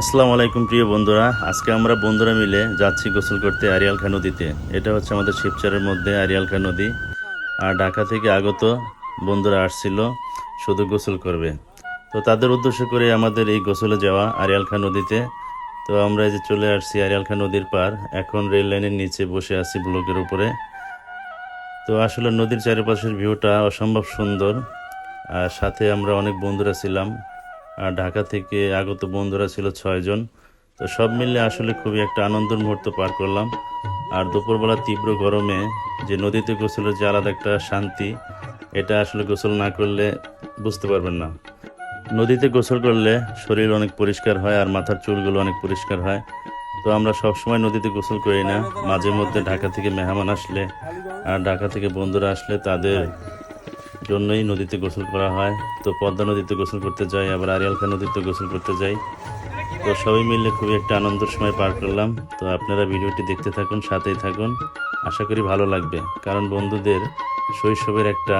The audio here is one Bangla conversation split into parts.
আসসালামু আলাইকুম, প্রিয় বন্ধুরা। আজকে আমরা বন্ধুরা মিলে যাচ্ছি গোসল করতে আরিয়াল খা নদীতে। এটা হচ্ছে আমাদের শিবচরের মধ্যে আরিয়াল খা নদী। আর ঢাকা থেকে আগত বন্ধুরা আসছিল, শুধু গোসল করবে। তো তাদের উদ্দেশ্য করে আমাদের এই গোসলে যাওয়া আরিয়াল খা নদীতে। তো আমরা যে চলে আসছি আরিয়াল খা নদীর পার। এখন রেল লাইনের নিচে বসে আছি ব্লকের উপরে। তো আসলে নদীর চারিপাশের ভিউটা অসম্ভব সুন্দর। আর সাথে আমরা অনেক বন্ধুরা ছিলাম। ঢাকা থেকে আগত বন্ধুরা ছিল ছয়জন তো সব মিলে আসলে খুবই একটা আনন্দের মুহূর্ত পার করলাম। আর দুপুরবেলা তীব্র গরমে যে নদীতে গোসলের যে আলাদা একটা শান্তি, এটা আসলে গোসল না করলে বুঝতে পারবেন না। নদীতে গোসল করলে শরীর অনেক পরিষ্কার হয় আর মাথার চুলগুলো অনেক পরিষ্কার হয়। তো আমরা সবসময় নদীতে গোসল করি না। মাঝে মধ্যে ঢাকা থেকে মেহমান আসলে আর ঢাকা থেকে বন্ধুরা আসলে তাদের জন্যই নদীতে গোসল করা হয়। তো পদ্মা নদীতে গোসল করতে যাই, আবার আরিয়ালখা নদীতে গোসল করতে যাই। তো সবাই মিলে খুবই একটা আনন্দের সময় পার করলাম। তো আপনারা ভিডিওটি দেখতে থাকুন, সাথেই থাকুন। আশা করি ভালো লাগবে। কারণ বন্ধুদের শৈশবের একটা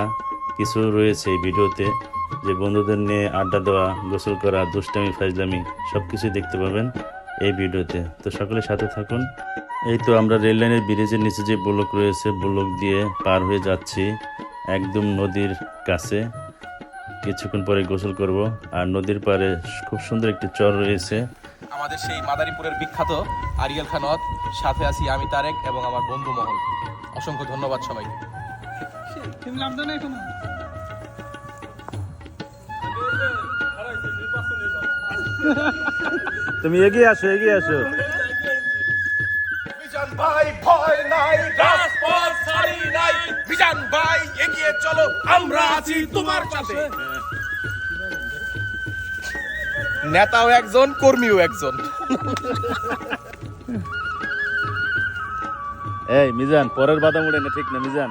কিছু রয়েছে এই ভিডিওতে, যে বন্ধুদের নিয়ে আড্ডা দেওয়া, গোসল করা, দুষ্টামি, ফাজলামি সব কিছুই দেখতে পাবেন এই ভিডিওতে। তো সকলে সাথে থাকুন। এই তো আমরা রেল লাইনের ব্রিজের নিচে যে ব্লক রয়েছে, ব্লক দিয়ে পার হয়ে যাচ্ছি। একদম নদীর কাছে। কিছুক্ষণ পরে গোসল করব। আর নদীর পাড়ে খুব সুন্দর একটি চর রয়েছে। আমাদের সেই মাদারীপুরের বিখ্যাত আরিয়াল খানদ সাথে আছি আমি তারেক এবং আমার বন্ধু মহল। অসংখ্য ধন্যবাদ সবাইকে। তুমি এগিয়ে আসো এগিয়ে আসো। ভাই ভয় নাই রাজপথ ছাড়ি নাই বিজান ভাই চলো আমরা আছি তোমার সাথে নেতাও একজন কর্মীও একজন। এই মিজান পরের বাদাম উড়ে না ঠিক না মিজান,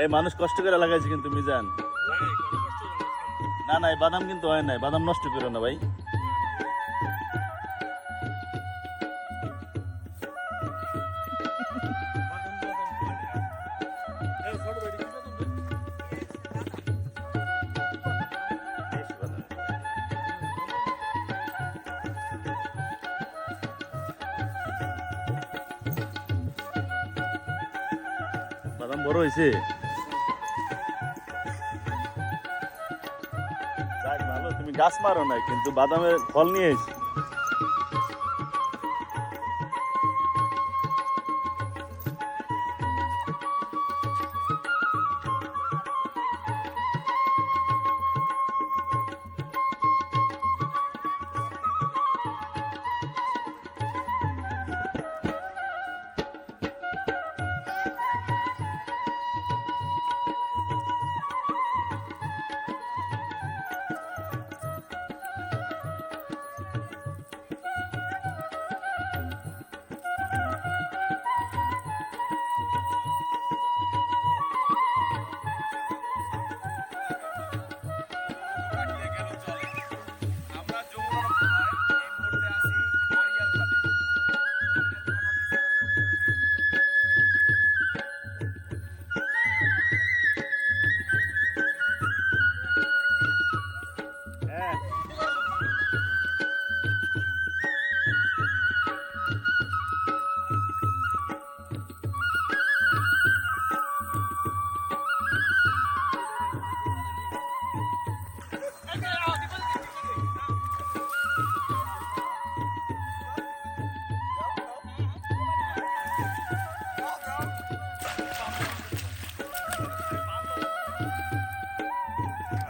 এই মানুষ কষ্ট করে লাগাইছে কিন্তু মিজান। না না বাদাম কিন্তু হয় নাই বাদাম নষ্ট করো না ভাই। বাদাম বড় হয়েছে। ভালো তুমি গাছ মারো নাই কিন্তু বাদামের ফল নিয়ে এসে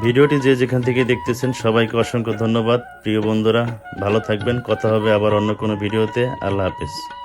ভিডিওটি যে যেখান থেকে দেখতেছেন, সবাইকে অসংখ্য ধন্যবাদ। প্রিয় বন্ধুরা, ভালো থাকবেন। কথা হবে আবার অন্য কোনো ভিডিওতে। আল্লাহ হাফেজ।